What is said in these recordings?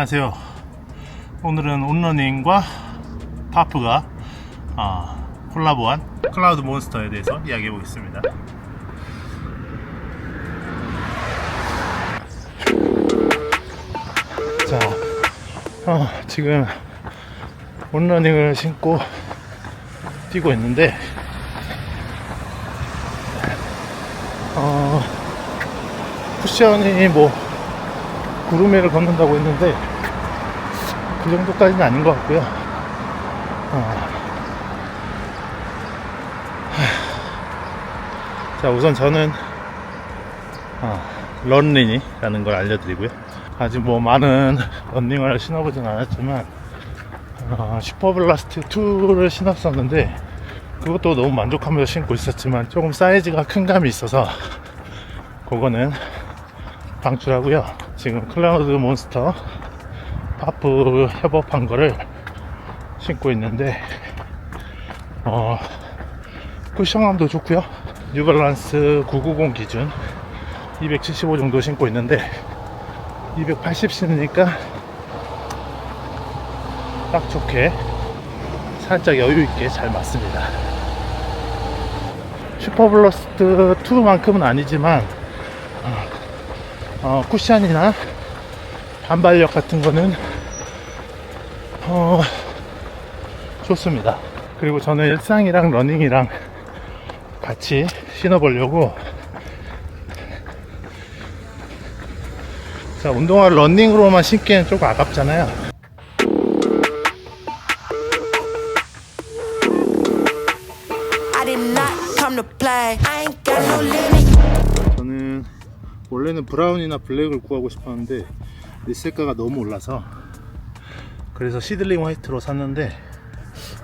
안녕하세요. 오늘은 온러닝과 파프가 아, 콜라보한 클라우드 몬스터에 대해서 이야기해 보겠습니다. 자, 어, 지금 온러닝을 신고 뛰고 있는데, 어, 쿠션이 뭐 구름회를 걷는다고 했는데 그 정도까지는 아닌 것 같고요. 어. 하. 자 우선 저는 어, 런린이라는 걸 알려드리고요. 아직 뭐 많은 런닝을 신어보진 않았지만 어, 슈퍼블라스트 2를 신었었는데 그것도 너무 만족하면서 신고 있었지만 조금 사이즈가 큰 감이 있어서 그거는 방출하고요. 지금 클라우드 몬스터 파프 협업한 거를 신고 있는데 어 쿠션감도 좋고요. 뉴발란스 990 기준 275 정도 신고 있는데 280 신으니까 딱 좋게 살짝 여유 있게 잘 맞습니다. 슈퍼블러스트 2만큼은 아니지만 어, 쿠션이나 반발력 같은 거는 어, 좋습니다. 그리고 저는 일상이랑 러닝이랑 같이 신어보려고 자 운동화 러닝으로만 신기엔 조금 아깝잖아요. I did not. 원래는 브라운이나 블랙을 구하고 싶었는데 리셀가가 너무 올라서 그래서 시들링 화이트로 샀는데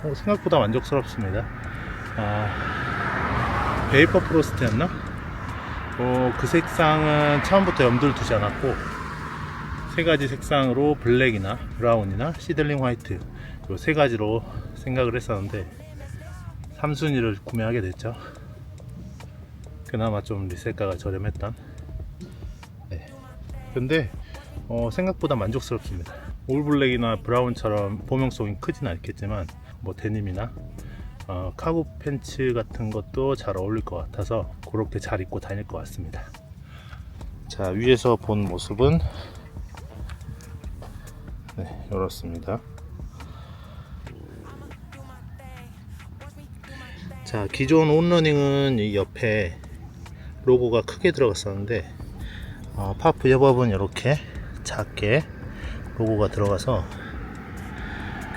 어, 생각보다 만족스럽습니다. 아, 베이퍼 프로스트였나? 어, 그 색상은 처음부터 염두를 두지 않았고 세 가지 색상으로 블랙이나 브라운이나 시들링 화이트 이 세 가지로 생각을 했었는데 3순위를 구매하게 됐죠. 그나마 좀 리셀가가 저렴했던. 네. 근데 어, 생각보다 만족스럽습니다. 올블랙이나 브라운처럼 범용성이 크진 않겠지만 뭐 데님이나 어, 카고 팬츠 같은 것도 잘 어울릴 것 같아서 그렇게 잘 입고 다닐 것 같습니다. 자 위에서 본 모습은 네 이렇습니다. 자 기존 온러닝은 이 옆에 로고가 크게 들어갔었는데 어, 파프 협업은 이렇게 작게 로고가 들어가서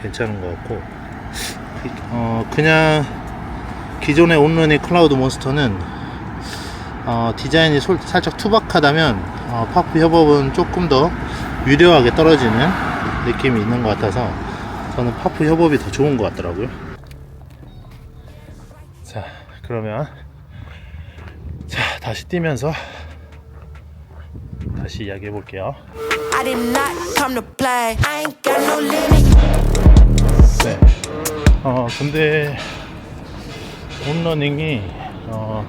괜찮은 것 같고 어, 그냥 기존의 온러닝 클라우드 몬스터는 어, 디자인이 솔- 살짝 투박하다면 어, 파프 협업은 조금 더 유려하게 떨어지는 느낌이 있는 것 같아서 저는 파프 협업이 더 좋은 것 같더라고요. 자 그러면 자 다시 뛰면서 다시 이야기해 볼게요 I did not come to play. I ain't got no limit. 네. 어 근데 온러닝이 어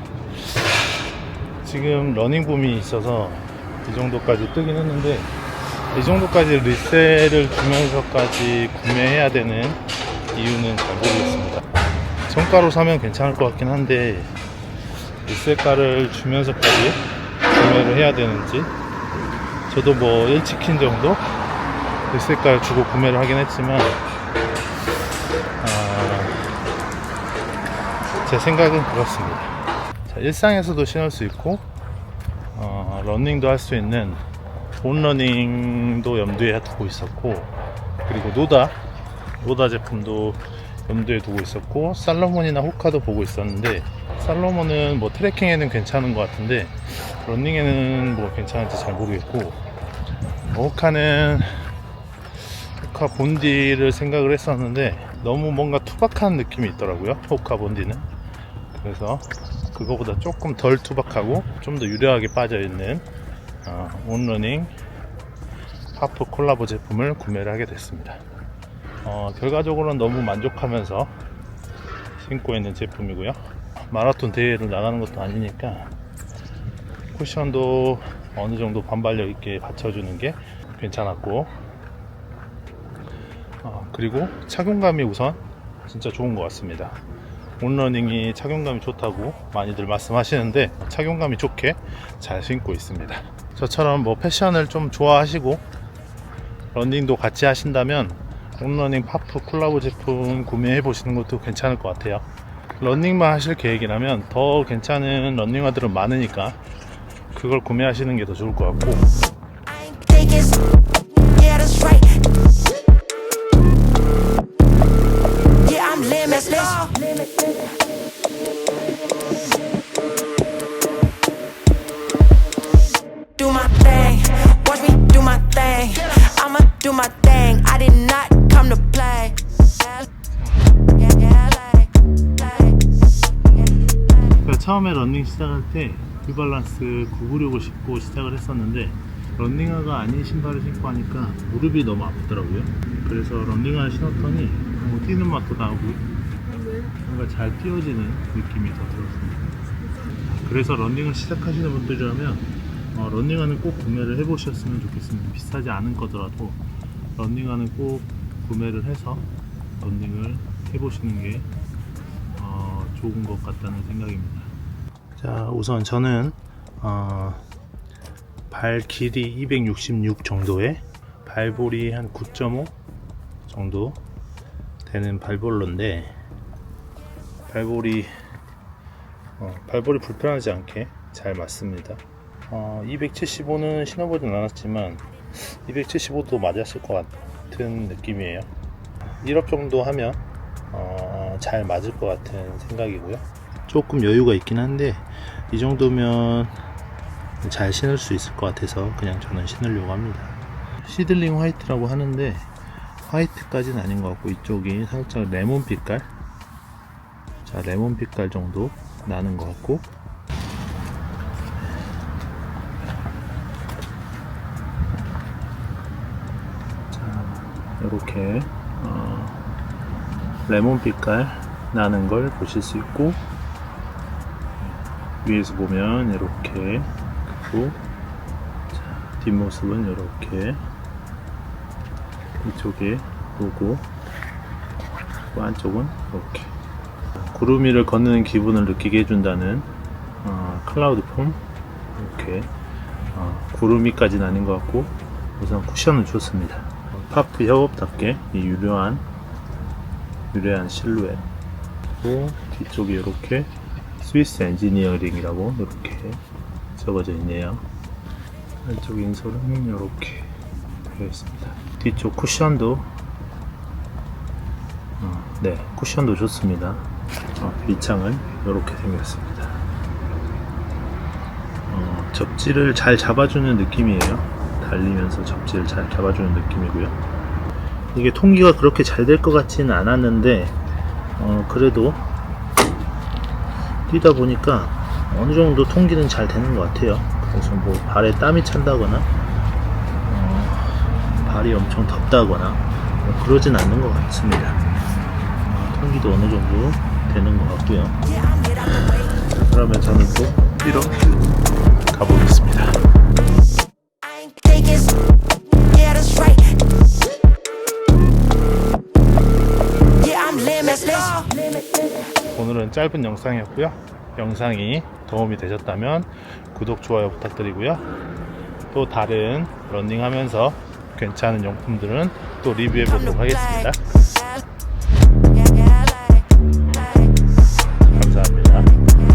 지금 러닝 붐이 있어서 이 정도까지 뜨긴 했는데 이 정도까지 리셀을 주면서까지 구매해야 되는 이유는 잘 모르겠습니다. 정가로 사면 괜찮을 것 같긴 한데 리셀가를 주면서까지 구매를 해야 되는지 저도 뭐 1치킨 정도 리셀가를 주고 구매를 하긴 했지만 아, 제 생각은 그렇습니다. 자, 일상에서도 신을 수 있고 어, 러닝도 할 수 있는 온러닝도 염두에 두고 있었고 그리고 노다 노다 제품도 염두에 두고 있었고 살로몬이나 호카도 보고 있었는데 살로몬은 뭐 트레킹에는 괜찮은 것 같은데 러닝에는 뭐 괜찮을지 잘 모르겠고 뭐 호카는 호카 본디를 생각을 했었는데 너무 뭔가 투박한 느낌이 있더라고요 호카 본디는. 그래서 그거보다 조금 덜 투박하고 좀 더 유려하게 빠져있는 어, 온러닝 하프 콜라보 제품을 구매를 하게 됐습니다. 어, 결과적으로는 너무 만족하면서 신고 있는 제품이고요 마라톤 대회를 나가는 것도 아니니까 쿠션도 어느 정도 반발력 있게 받쳐주는 게 괜찮았고 어, 그리고 착용감이 우선 진짜 좋은 것 같습니다. 온러닝이 착용감이 좋다고 많이들 말씀하시는데 착용감이 좋게 잘 신고 있습니다. 저처럼 뭐 패션을 좀 좋아하시고 런닝도 같이 하신다면 온러닝 파프 콜라보 제품 구매해 보시는 것도 괜찮을 것 같아요. 런닝만 하실 계획이라면 더 괜찮은 런닝화들은 많으니까 그걸 구매하시는 게 더 좋을 것 같고 런닝 시작할 때 뉴발란스 996을 신고 시작을 했었는데 런닝화가 아닌 신발을 신고 하니까 무릎이 너무 아프더라고요. 그래서 런닝화를 신었더니 뭐 뛰는 맛도 나고 뭔가 잘 뛰어지는 느낌이 더 들었습니다. 그래서 런닝을 시작하시는 분들이라면 어, 런닝화는 꼭 구매를 해보셨으면 좋겠습니다. 비싸지 않은 거더라도 런닝화는 꼭 구매를 해서 런닝을 해보시는 게 어, 좋은 것 같다는 생각입니다. 자, 우선 저는 어, 발 길이 266 정도의 발볼이 한 9.5 정도 되는 발볼로인데 발볼이 어, 발볼이 불편하지 않게 잘 맞습니다. 어, 275는 신어보진 않았지만 275도 맞았을 것 같은 느낌이에요. 1업 정도 하면 어, 잘 맞을 것 같은 생각이고요. 조금 여유가 있긴 한데 이 정도면 잘 신을 수 있을 것 같아서 그냥 저는 신으려고 합니다. 시들링 화이트라고 하는데 화이트까지는 아닌 것 같고 이쪽이 살짝 레몬 빛깔? 자 레몬 빛깔 정도 나는 것 같고. 자 이렇게 어, 레몬 빛깔 나는 걸 보실 수 있고 위에서 보면 이렇게 그리고 자, 뒷모습은 이렇게 이쪽에 로고 그리고 안쪽은 이렇게. 구름 위를 걷는 기분을 느끼게 해준다는 어, 클라우드 폼? 이렇게 어, 구름 위까지는 아닌 것 같고 우선 쿠션은 좋습니다. 어, 파프 협업답게 이 유려한 유려한 실루엣. 그리고 뒤쪽에 이렇게 스위스 엔지니어링이라고 이렇게 적어져 있네요. 안쪽 인솔은 이렇게 되어 있습니다. 뒤쪽 쿠션도 어, 네 쿠션도 좋습니다. 어, 밑창은 이렇게 생겼습니다. 어, 접지를 잘 잡아주는 느낌이에요. 달리면서 접지를 잘 잡아주는 느낌이고요. 이게 통기가 그렇게 잘 될 것 같지는 않았는데 어, 그래도 뛰다 보니까 어느 정도 통기는 잘 되는 것 같아요. 그래서 뭐 발에 땀이 찬다거나 어, 발이 엄청 덥다거나 뭐 그러진 않는 것 같습니다. 어, 통기도 어느 정도 되는 것 같고요. 그러면 저는 또 뛰러 가보겠습니다. 오늘은 짧은 영상이었고요. 영상이 도움이 되셨다면 구독, 좋아요 부탁드리고요. 또 다른 런닝하면서 괜찮은 용품들은 또 리뷰해 보도록 하겠습니다.